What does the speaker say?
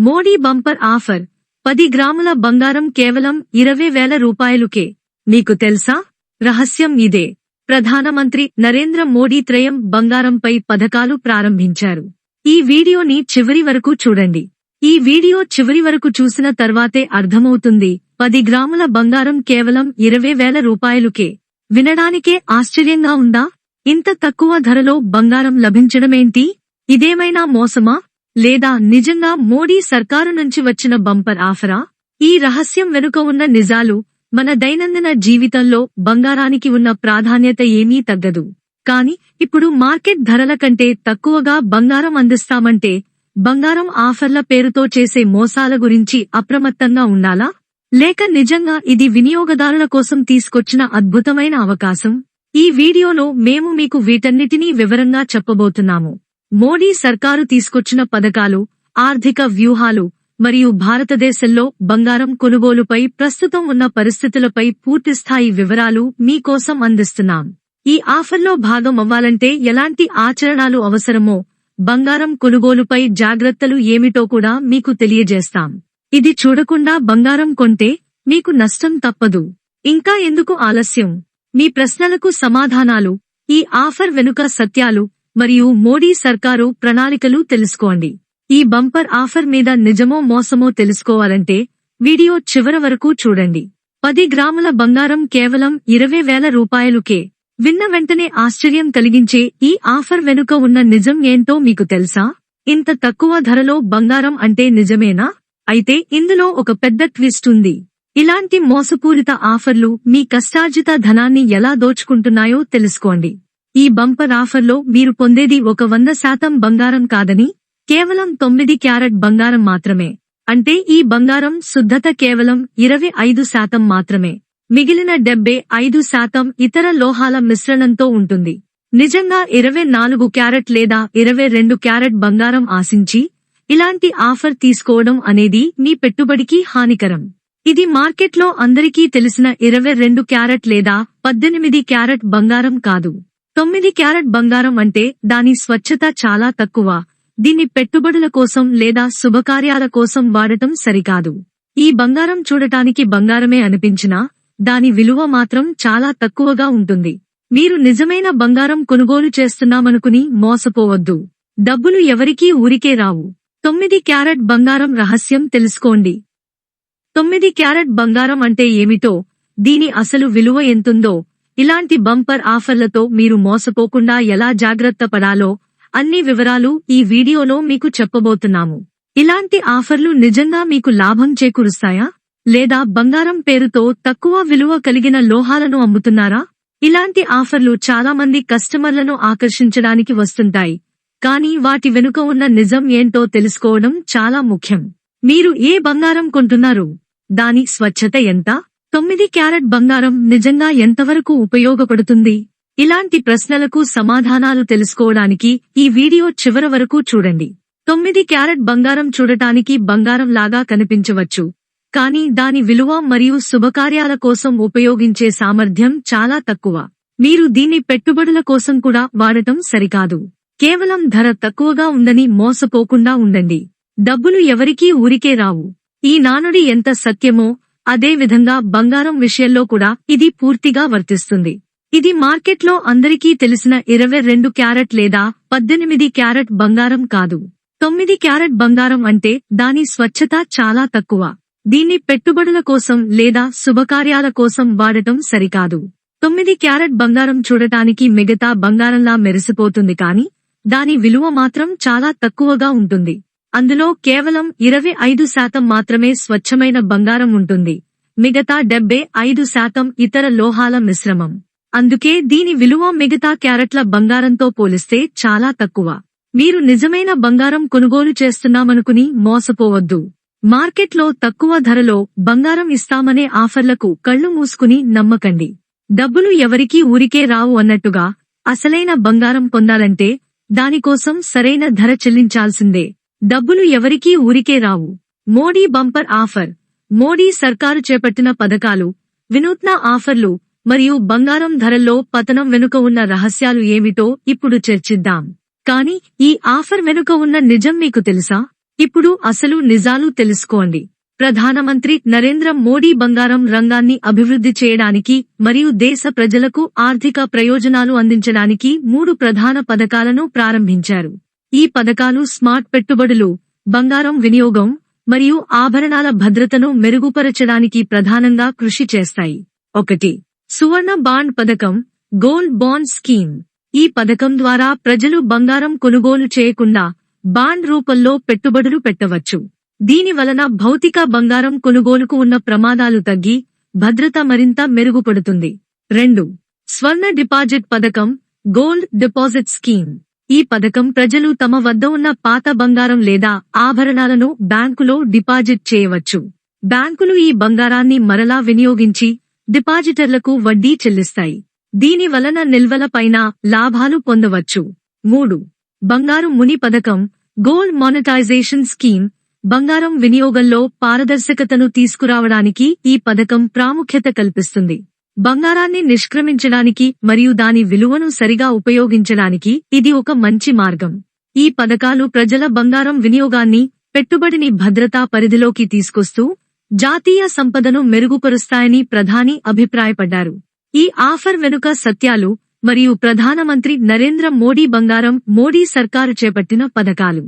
Modi bumper offer. పది గ్రాముల బంగారం కేవలం ఇరవై వేల రూపాయలుకే. మీకు తెలుసా? రహస్యం ఇదే. ప్రధానమంత్రి నరేంద్ర మోడీ త్రయం బంగారంపై పథకాలు ప్రారంభించారు. ఈ వీడియోని చివరి వరకు చూడండి. ఈ వీడియో చివరి వరకు చూసిన తర్వాతే అర్థమవుతుంది. పది గ్రాముల బంగారం కేవలం ఇరవై వేల రూపాయలుకే. వినడానికే ఆశ్చర్యంగా ఉందా? ఇంత తక్కువ ధరలో బంగారం లభించడమేంటి? ఇదేమైనా మోసమా? లేదా నిజంగా మోడీ సర్కారు నుంచి వచ్చిన బంపర్ ఆఫరా? ఈ రహస్యం వెనుక ఉన్న నిజాలు మన దైనందిన జీవితంలో బంగారానికి ఉన్న ప్రాధాన్యత ఏమీ తగ్గదు. కాని ఇప్పుడు మార్కెట్ ధరల కంటే తక్కువగా బంగారం అందిస్తామంటే బంగారం ఆఫర్ల పేరుతో చేసే మోసాల గురించి అప్రమత్తంగా ఉండాలా? లేక నిజంగా ఇది వినియోగదారుల కోసం తీసుకొచ్చిన అద్భుతమైన అవకాశం? ఈ వీడియోలో మేము మీకు వీటన్నిటినీ వివరంగా చెప్పబోతున్నాము. మోడీ సర్కారు తీసుకొచ్చిన పథకాలు ఆర్థిక వ్యూహాలు మరియు భారతదేశంలో బంగారం కొనుగోలుపై ప్రస్తుతం ఉన్న పరిస్థితులపై పూర్తిస్థాయి వివరాలు మీకోసం అందిస్తున్నాం. ఈ ఆఫర్లో భాగం అవ్వాలంటే ఎలాంటి ఆచరణలు అవసరమో బంగారం కొనుగోలుపై జాగ్రత్తలు ఏమిటో కూడా మీకు తెలియజేస్తాం. ఇది చూడకుండా బంగారం కొంటే మీకు నష్టం తప్పదు. ఇంకా ఎందుకు ఆలస్యం? మీ ప్రశ్నలకు సమాధానాలు ఈ ఆఫర్ వెనుక సత్యాలు మరియు మోడీ సర్కారు ప్రణాళికలు తెలుసుకోండి. ఈ బంపర్ ఆఫర్ మీద నిజమో మోసమో తెలుసుకోవాలంటే వీడియో చివర వరకు చూడండి. పది గ్రాముల బంగారం కేవలం ఇరవై వేల రూపాయలుకే. విన్న వెంటనే ఆశ్చర్యం కలిగించే ఈ ఆఫర్ వెనుక ఉన్న నిజం ఏంటో మీకు తెలుసా? ఇంత తక్కువ ధరలో బంగారం అంటే నిజమేనా? అయితే ఇందులో ఒక పెద్ద ట్విస్ట్ ఉంది. ఇలాంటి మోసపూరిత ఆఫర్లు మీ కష్టార్జిత ధనాన్ని ఎలా దోచుకుంటున్నాయో తెలుసుకోండి. ఈ బంపర్ ఆఫర్లో మీరు పొందేది ఒక వంద శాతం బంగారం కాదని కేవలం తొమ్మిది క్యారెట్ బంగారం మాత్రమే. అంటే ఈ బంగారం శుద్ధత కేవలం ఇరవై ఐదు శాతం మాత్రమే. మిగిలిన డెబ్బై ఐదు శాతం ఇతర లోహాల మిశ్రణంతో ఉంటుంది. నిజంగా ఇరవై నాలుగు క్యారెట్ లేదా ఇరవై రెండు క్యారెట్ బంగారం ఆశించి ఇలాంటి ఆఫర్ తీసుకోవడం అనేది మీ పెట్టుబడికి హానికరం. ఇది మార్కెట్లో అందరికీ తెలిసిన ఇరవై రెండు క్యారెట్ లేదా పద్దెనిమిది క్యారెట్ బంగారం కాదు. తొమ్మిది క్యారెట్ బంగారం అంటే దాని స్వచ్ఛత చాలా తక్కువ. దీన్ని పెట్టుబడుల కోసం లేదా శుభకార్యాల కోసం వాడటం సరికాదు. ఈ బంగారం చూడటానికి బంగారమే అనిపించినా దాని విలువ మాత్రం చాలా తక్కువగా ఉంటుంది. మీరు నిజమైన బంగారం కొనుగోలు చేస్తున్నామనుకుని మోసపోవద్దు. డబ్బులు ఎవరికీ ఊరికే రావు. తొమ్మిది క్యారెట్ బంగారం రహస్యం తెలుసుకోండి. తొమ్మిది క్యారెట్ బంగారం అంటే ఏమిటో దీని అసలు విలువ ఎంతుందో ఇలాంటి బంపర్ ఆఫర్లతో మీరు మోసపోకుండా ఎలా జాగ్రత్త పడాలో అన్ని వివరాలు ఈ వీడియోలో మీకు చెప్పబోతున్నాము. ఇలాంటి ఆఫర్లు నిజంగా మీకు లాభం చేకూరుస్తాయా? లేదా బంగారం పేరుతో తక్కువ విలువ కలిగిన లోహాలను అమ్ముతున్నారా? ఇలాంటి ఆఫర్లు చాలా మంది కస్టమర్లను ఆకర్షించడానికి వస్తుంటాయి. కానీ వాటి వెనుక ఉన్న నిజం ఏంటో తెలుసుకోవడం చాలా ముఖ్యం. మీరు ఏ బంగారం కొంటున్నారు? దాని స్వచ్ఛత ఎంత? తొమ్మిది క్యారెట్ బంగారం నిజంగా ఎంతవరకు ఉపయోగపడుతుంది? ఇలాంటి ప్రశ్నలకు సమాధానాలు తెలుసుకోవడానికి ఈ వీడియో చివర వరకు చూడండి. తొమ్మిది క్యారెట్ బంగారం చూడటానికి బంగారం లాగా కనిపించవచ్చు. కానీ దాని విలువ మరియు శుభకార్యాల కోసం ఉపయోగించే సామర్థ్యం చాలా తక్కువ. మీరు దీన్ని పెట్టుబడుల కోసం కూడా వాడటం సరికాదు. కేవలం ధర తక్కువగా ఉందని మోసపోకుండా ఉండండి. డబ్బులు ఎవరికీ ఊరికే రావు. ఈ నానుడి ఎంత సత్యమో అదే విధంగా బంగారం విషయంలో కూడా ఇది పూర్తిగా వర్తిస్తుంది. ఇది మార్కెట్లో అందరికీ తెలిసిన ఇరవై రెండు క్యారెట్ లేదా పద్దెనిమిది క్యారెట్ బంగారం కాదు. తొమ్మిది క్యారెట్ బంగారం అంటే దాని స్వచ్ఛత చాలా తక్కువ. దీన్ని పెట్టుబడుల కోసం లేదా శుభకార్యాల కోసం వాడటం సరికాదు. తొమ్మిది క్యారెట్ బంగారం చూడటానికి మిగతా బంగారంలా మెరిసిపోతుంది కాని దాని విలువ మాత్రం చాలా తక్కువగా ఉంటుంది. అందులో కేవలం ఇరవై ఐదు శాతం మాత్రమే స్వచ్ఛమైన బంగారం ఉంటుంది. మిగతా డెబ్బై ఐదు శాతం ఇతర లోహాల మిశ్రమం. అందుకే దీని విలువ మిగతా క్యారెట్ల బంగారంతో పోలిస్తే చాలా తక్కువ. మీరు నిజమైన బంగారం కొనుగోలు చేస్తున్నామనుకుని మోసపోవద్దు. మార్కెట్లో తక్కువ ధరలో బంగారం ఇస్తామనే ఆఫర్లకు కళ్ళు మూసుకుని నమ్మకండి. డబ్బులు ఎవరికీ ఊరికే రావు అన్నట్టుగా అసలైన బంగారం పొందాలంటే దానికోసం సరైన ధర చెల్లించాల్సిందే. డబ్బులు ఎవరికీ ఊరికే రావు. Modi bumper offer. మోడీ సర్కారు చేపట్టిన పథకాలు వినూత్న ఆఫర్లు మరియు బంగారం ధరల్లో పతనం వెనుక ఉన్న రహస్యాలు ఏమిటో ఇప్పుడు చర్చిద్దాం. కానీ ఈ ఆఫర్ వెనుక ఉన్న నిజం మీకు తెలుసా? ఇప్పుడు అసలు నిజాలు తెలుసుకోండి. ప్రధానమంత్రి నరేంద్ర మోడీ బంగారం రంగాన్ని అభివృద్ధి చేయడానికి మరియు దేశ ప్రజలకు ఆర్థిక ప్రయోజనాలు అందించడానికి మూడు ప్రధాన పథకాలను ప్రారంభించారు. ఈ పథకాలు స్మార్ట్ పెట్టుబడులు బంగారం వినియోగం మరియు ఆభరణాల భద్రతను మెరుగుపరచడానికి ప్రధానంగా కృషి చేస్తాయి. ఒకటి సువర్ణ బాండ్ పథకం గోల్డ్ బాండ్ స్కీమ్. ఈ పథకం ద్వారా ప్రజలు బంగారం కొనుగోలు చేయకుండా బాండ్ రూపంలో పెట్టుబడులు పెట్టవచ్చు. దీని వలన భౌతిక బంగారం కొనుగోలుకు ఉన్న ప్రమాదాలు తగ్గి భద్రత మరింత మెరుగుపడుతుంది. రెండు స్వర్ణ డిపాజిట్ పథకం గోల్డ్ డిపాజిట్ స్కీమ్. ఈ పథకం ప్రజలు తమ వద్ద ఉన్న పాత బంగారం లేదా ఆభరణాలను బ్యాంకులో డిపాజిట్ చేయవచ్చు. బ్యాంకులు ఈ బంగారాన్ని మరలా వినియోగించి డిపాజిటర్లకు వడ్డీ చెల్లిస్తాయి. దీని వలన నిల్వల పైన లాభాలు పొందవచ్చు. మూడు. బంగారు ముని పథకం గోల్డ్ మానిటైజేషన్ స్కీమ్ బంగారం వినియోగంలో పారదర్శకతను తీసుకురావడానికి ఈ పథకం ప్రాముఖ్యత కల్పిస్తుంది. బంగారాన్ని నిష్క్రమించడానికి మరియు దాని విలువను సరిగా ఉపయోగించడానికి ఇది ఒక మంచి మార్గం. ఈ పథకాలు ప్రజల బంగారం వినియోగాన్ని పెట్టుబడిని భద్రతా పరిధిలోకి తీసుకొస్తూ జాతీయ సంపదను మెరుగుపరుస్తాయని ప్రధాని అభిప్రాయపడ్డారు. ఈ ఆఫర్ వెనుక సత్యాలు మరియు ప్రధానమంత్రి నరేంద్ర మోడీ బంగారం మోడీ సర్కారు చేపట్టిన పథకాలు.